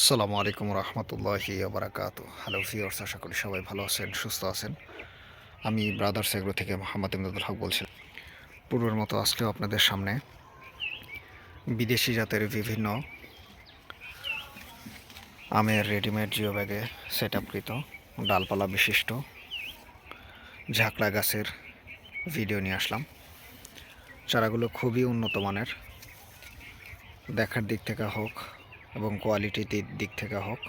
আসসালামু আলাইকুম রহমতুল্লাহি বারাকাতু হ্যালো ভিওর্স আশা করি সবাই ভালো আছেন, সুস্থ আছেন। আমি ব্রাদার্স এগ্রো থেকে মোহাম্মদ ইমদাদুল হক বলছিলাম। পূর্বের মতো আজকেও আপনাদের সামনে বিদেশি জাতের বিভিন্ন আমের রেডিমেড জিও ব্যাগে সেট আপকৃত ডালপালা বিশিষ্ট ঝাঁকড়া গাছের ভিডিও নিয়ে আসলাম। চারাগুলো খুবই উন্নত মানের। দেখার দিক থেকে হোক এবং কোয়ালিটির দিক থেকে হোক,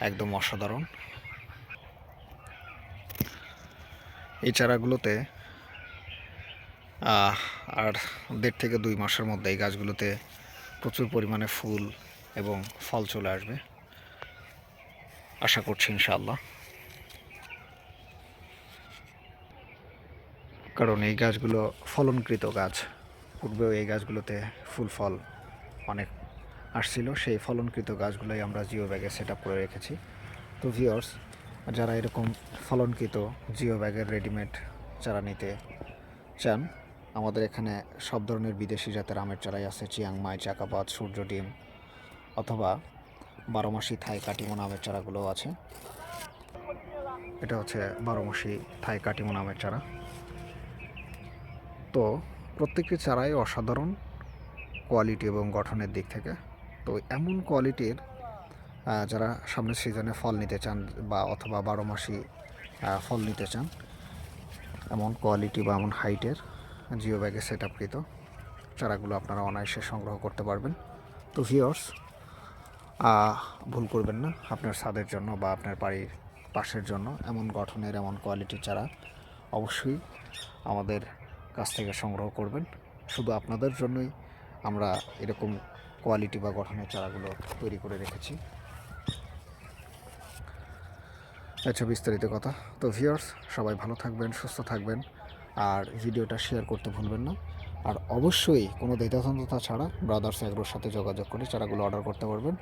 একদম অসাধারণ। এই চারাগুলোতে আর দেড় থেকে দুই মাসের মধ্যে এই গাছগুলোতে প্রচুর পরিমাণে ফুল এবং ফল চলে আসবে। আশা করছি ইনশাআল্লাহ। কারণ এই গাছগুলো ফলনকৃত গাছ। পূর্বেও এই গাছগুলোতে ফুল, ফল অনেক আসছিল, সেই ফলনকৃত গাছগুলোই আমরা জিও ব্যাগে সেট করে রেখেছি। তো ভিওর্স যারা এরকম ফলনকৃত জিও ব্যাগের রেডিমেড চারা নিতে চান, আমাদের এখানে সব ধরনের বিদেশি জাতের আমের চারাই আছে চিয়াংমাই চাকাপাত, সূর্য ডিম, অথবা বারোমাসি থাই কাটিমন আমের চারাগুলোও আছে। এটা হচ্ছে বারোমাসি থাই কাটিমন আমের চারা। তো প্রত্যেকটি চারাই অসাধারণ কোয়ালিটি এবং গঠনের দিক থেকে তো এমন কোয়ালিটির যারা সামনের সিজনে ফল নিতে চান বা অথবা বারো মাসি ফল নিতে চান, এমন কোয়ালিটি বা এমন হাইটের জিও ব্যাগে সেট আপকৃত চারাগুলো আপনারা অনায়াসে সংগ্রহ করতে পারবেন। তো ভিওর্স ভুল করবেন না, আপনার স্বাদের জন্য বা আপনার বাড়ির পাশের জন্য এমন গঠনের এমন কোয়ালিটির চারা অবশ্যই আমাদের কাছ থেকে সংগ্রহ করবেন। শুধু আপনাদের জন্যই আমরা এরকম কোয়ালিটি বা গঠনের চারাগুলো তৈরি করে রেখেছি। আচ্ছা বিস্তারিত কথা। তো ভিউয়ার্স সবাই ভালো থাকবেন, সুস্থ থাকবেন। আর ভিডিওটা শেয়ার করতে ভুলবেন না। আর অবশ্যই কোনো দ্বিধাদ্বন্দ্বতা ছাড়া ব্রাদার্স অ্যাগ্রোর সাথে যোগাযোগ করে চারাগুলো অর্ডার করতে পারবেন।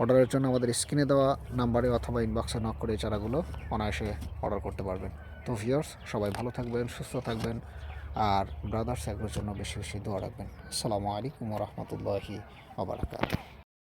অর্ডারের জন্য আমাদের স্ক্রিনে দেওয়া নাম্বারে অথবা ইনবক্সে নক করে চারাগুলো অনায়াসে অর্ডার করতে পারবেন। তো ভিউয়ার্স সবাই ভালো থাকবেন, সুস্থ থাকবেন। আর ব্রাদার্স অ্যাগ্রোর জন্য বেশি বেশি দোয়া রাখবেন। আসসালামু আলাইকুম রহমতুল্লাহি আবরাকাত